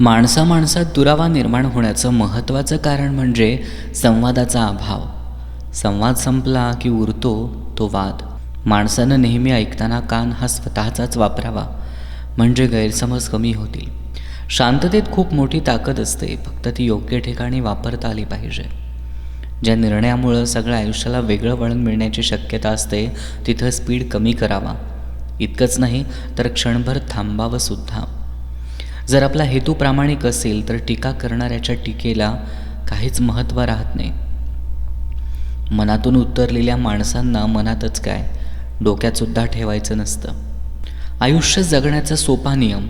माणसा माणसात दुरावा निर्माण होण्याचं महत्त्वाचं कारण म्हणजे संवादाचा अभाव. संवाद संपला की उरतो तो वाद. माणसानं नेहमी ऐकताना कान हा स्वतःचाच वापरावा. म्हणजे गैरसमज कमी होतील. शांततेत खूप मोठी ताकद असते. फक्त ती योग्य ठिकाणी वापरता आली पाहिजे. ज्या निर्णयामुळं सगळ्या आयुष्याला वेगळं वळण मिळण्याची शक्यता असते तिथं स्पीड कमी करावा. इतकंच नाही तर क्षणभर थांबावंसुद्धा जर आपला हेतू प्रामाणिक असेल तर टीका करणाऱ्याच्या टीकेला काहीच महत्त्व राहत नाही. मनातून उतरलेल्या माणसांना मनातच काय? डोक्यातसुद्धा ठेवायचं नसतं. आयुष्य जगण्याचा सोपा नियम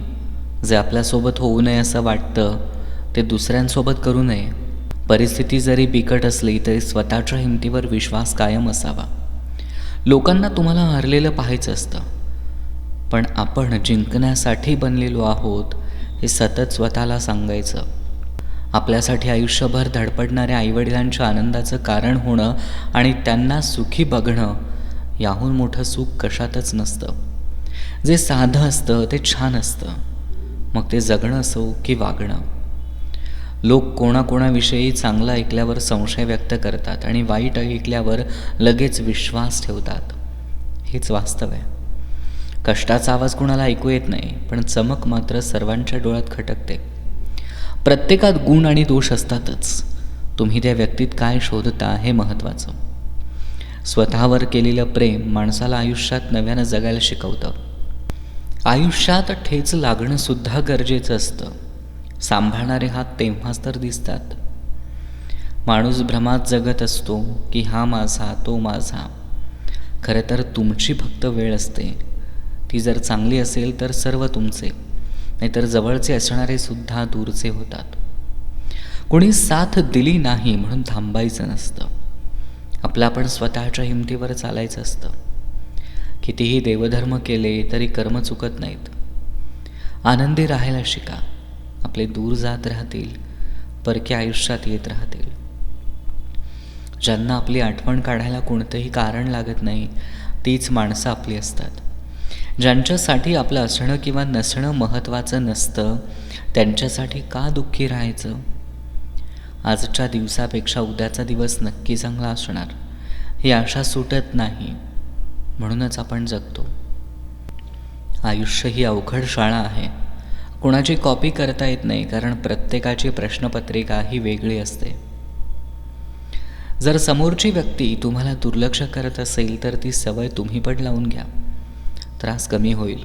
जे आपल्यासोबत होऊ नये असं वाटतं ते दुसऱ्यांसोबत करू नये. परिस्थिती जरी बिकट असली तरी स्वतःच्या हिमतीवर विश्वास कायम असावा. लोकांना तुम्हाला हरलेलं पाहायचं असतं. पण आपण जिंकण्यासाठी बनलेलो आहोत हे सतत स्वतःला सांगायचं. आपल्यासाठी आयुष्यभर धडपडणाऱ्या आईवडिलांच्या आनंदाचं कारण होणं आणि त्यांना सुखी बघणं याहून मोठं सुख कशातच नसतं. जे साधं असतं ते छान असतं. मग ते जगणं असो की वागणं. लोक कोणाकोणाविषयी चांगलं ऐकल्यावर संशय व्यक्त करतात आणि वाईट ऐकल्यावर लगेच विश्वास ठेवतात. हेच वास्तव आहे. कष्टाचा आवाज कुणाला ऐकू येत नाही पण चमक मात्र सर्वांच्या डोळ्यात खटकते. प्रत्येकात गुण आणि दोष असतातच. तुम्ही त्या व्यक्तीत काय शोधता हे महत्त्वाचं. स्वतःवर केलेलं प्रेम माणसाला आयुष्यात नव्यानं जगायला शिकवतं. आयुष्यात ठेच लागणं सुद्धा गरजेचं असतं. सांभाळणारे हात तेव्हाच तर दिसतात. माणूस भ्रमात जगत असतो की हा माझा तो माझा. खरं तर तुमची फक्त वेळ असते. ती जर चांगली असेल तर सर्व तुमचे नाहीतर जवळचे असणारे सुद्धा दूरचे होतात. कोणी साथ दिली नाही म्हणून थांबायचं नसतं. आपलं आपण स्वतःच्या हिमतीवर चालायचं असतं. कितीही देवधर्म केले तरी कर्म चुकत नाहीत. आनंदी राहायला शिका. आपले दूर जात राहतील परक्या आयुष्यात येत राहतील. ज्यांना आपली आठवण काढायला कोणतंही कारण लागत नाही तीच माणसं आपली असतात. ज्यांच्यासाठी आपलं असणं किंवा नसणं महत्त्वाचं नसतं त्यांच्यासाठी का दुःखी राहायचं? आजच्या दिवसापेक्षा उद्याचा दिवस नक्की चांगला असणार ही आशा सुटत नाही म्हणूनच आपण जगतो. आयुष्य ही अवघड शाळा आहे. कोणाची कॉपी करता येत नाही कारण प्रत्येकाची प्रश्नपत्रिका ही वेगळी असते. जर समोरची व्यक्ती तुम्हाला दुर्लक्ष करत असेल तर ती सवय तुम्ही पण लावून घ्या. त्रास कमी होईल.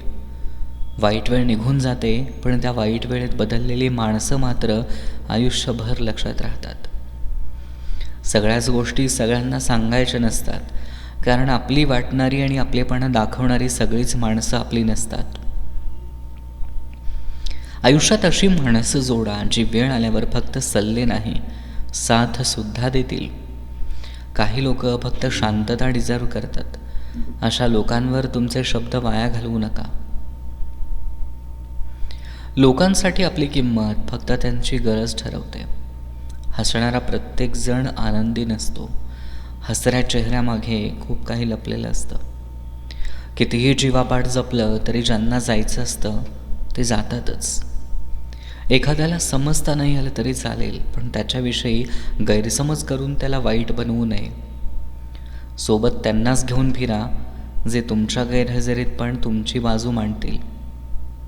वाईट वेळ निघून जाते पण त्या वाईट वेळेत बदललेली माणसं मात्र आयुष्यभर लक्षात राहतात. सगळ्याच गोष्टी सगळ्यांना सांगायच्या नसतात. कारण आपली वाटणारी आणि आपलेपणा दाखवणारी सगळीच माणसं आपली नसतात. आयुष्यात अशी माणसं जोडा जी वेळ आल्यावर फक्त सल्ले नाही साथसुद्धा देतील. काही लोक फक्त शांतता डिझर्व करतात. अशा लोकांवर तुमचे शब्द वाया घालवू नका. लोकांसाठी आपली किंमत फक्त त्यांची गरज ठरवते. हसणारा प्रत्येक जण आनंदी नसतो. हसऱ्या चेहऱ्यामागे खूप काही लपलेलं असतं. कितीही जीवापाठ जपलं तरी ज्यांना जायचं असतं ते जातातच. एखाद्याला समजता नाही आलं तरी चालेल पण त्याच्याविषयी गैरसमज करून त्याला वाईट बनवू नये. सोबत त्यांनाच घेऊन फिरा जे तुमच्या गैरहजेरीत पण तुमची बाजू मांडतील.